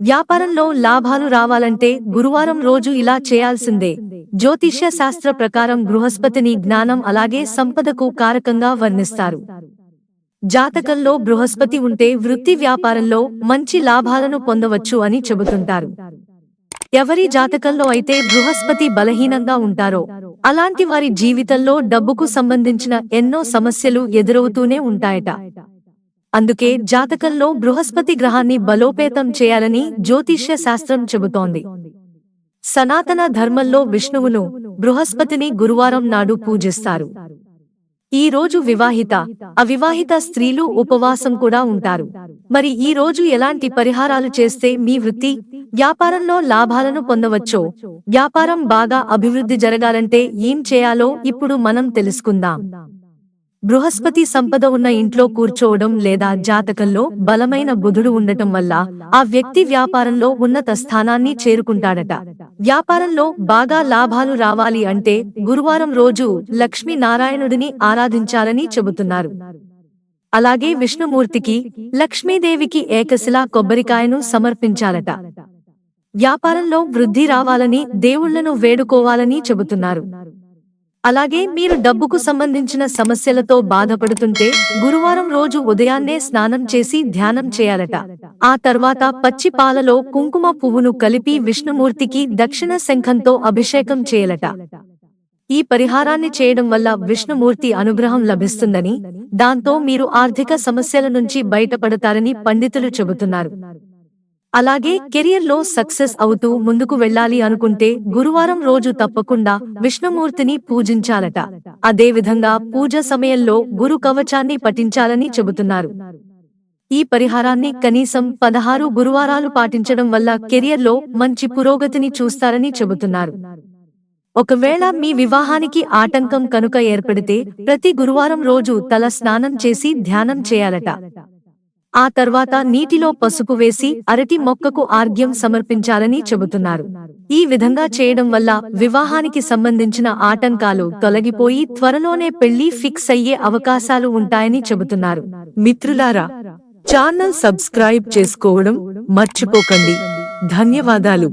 వ్యాపారంలో లాభాలు రావాలంటే గురువారం రోజు ఇలా చేయాల్సిందే. జ్యోతిష్య శాస్త్ర ప్రకారం బృహస్పతిని జ్ఞానం అలాగే సంపదకు కారకంగా వర్ణిస్తారు. జాతకంలో బృహస్పతి ఉంటే వృత్తి వ్యాపారంలో మంచి లాభాలను పొందవచ్చు అని చెబుతుంటారు. ఎవరి జాతకంలో అయితే బృహస్పతి బలహీనంగా ఉంటారో అలాంటి వారి జీవితంలో డబ్బుకు సంబంధించిన ఎన్నో సమస్యలు ఎదురవుతూనే ఉంటాయట. అందుకే జాతకంలో బృహస్పతి గ్రహాన్ని బలోపేతం చేయాలని జ్యోతిష్య శాస్త్రం చెబుతోంది. సనాతన ధర్మంలో విష్ణువును బృహస్పతిని గురువారం నాడు పూజిస్తారు. ఈ రోజు వివాహిత అవివాహిత స్త్రీలు ఉపవాసం కూడా ఉంటారు. మరి ఈ రోజు ఎలాంటి పరిహారాలు చేస్తే మీ వృత్తి వ్యాపారంలో లాభాలను పొందవచ్చో వ్యాపారం బాగా అభివృద్ధి జరగాలంటే ఏం చేయాలో ఇప్పుడు మనం తెలుసుకుందాం. బృహస్పతి సంపద ఉన్న ఇంట్లో కూర్చోవడం లేదా జాతకంలో బలమైన బుధుడు ఉండటం వల్ల ఆ వ్యక్తి వ్యాపారంలో ఉన్నత స్థానాన్ని చేరుకుంటాడట. వ్యాపారంలో బాగా లాభాలు రావాలి అంటే గురువారం రోజు లక్ష్మీ నారాయణుడిని ఆరాధించాలని చెబుతున్నారు. అలాగే విష్ణుమూర్తికి లక్ష్మీదేవికి ఏకశిలా కొబ్బరికాయను సమర్పించాలట. వ్యాపారంలో వృద్ధి రావాలని దేవుళ్ళను వేడుకోవాలని చెబుతున్నారు. అలాగే మీరు డబ్బుకు సంబంధించిన సమస్యలతో బాధపడుతుంటే గురువారం రోజు ఉదయాన్నే స్నానం చేసి ధ్యానం చేయాలట. ఆ తర్వాత పచ్చి పాలలో కుంకుమ పువ్వును కలిపి విష్ణుమూర్తికి దక్షిణ శంఖంతో అభిషేకం చేయాలట. ఈ పరిహారాన్ని చేయడం వల్ల విష్ణుమూర్తి అనుగ్రహం లభిస్తుందని దాంతో మీరు ఆర్థిక సమస్యల నుంచి బయటపడతారని పండితులు చెబుతున్నారు. అలాగే కెరియర్లో సక్సెస్ అవుతూ ముందుకు వెళ్ళాలి అనుకుంటే గురువారం రోజు తప్పకుండా విష్ణుమూర్తిని పూజించాలట. అదేవిధంగా పూజ సమయంలో గురు కవచాన్ని పఠించాలని చెబుతున్నారు. ఈ పరిహారాన్ని కనీసం పదహారు గురువారాలు పాటించడం వల్ల కెరియర్లో మంచి పురోగతిని చూస్తారని చెబుతున్నారు. ఒకవేళ మీ వివాహానికి ఆటంకం కనుక ఏర్పడితే ప్రతి గురువారం రోజు తల స్నానం చేసి ధ్యానం చేయాలట. ఆ తర్వాత నీటిలో పసుపు వేసి అరటి మొక్కకు ఆర్గ్యం సమర్పించాలని చెబుతున్నారు. ఈ విధంగా చేయడం వల్ల వివాహానికి సంబంధించిన ఆటంకాలు తొలగిపోయి త్వరలోనే పెళ్ళి ఫిక్స్ అయ్యే అవకాశాలు ఉంటాయని చెబుతున్నారు. మిత్రులారా ఛానల్ సబ్స్క్రైబ్ చేసుకోవడం మర్చిపోకండి. ధన్యవాదాలు.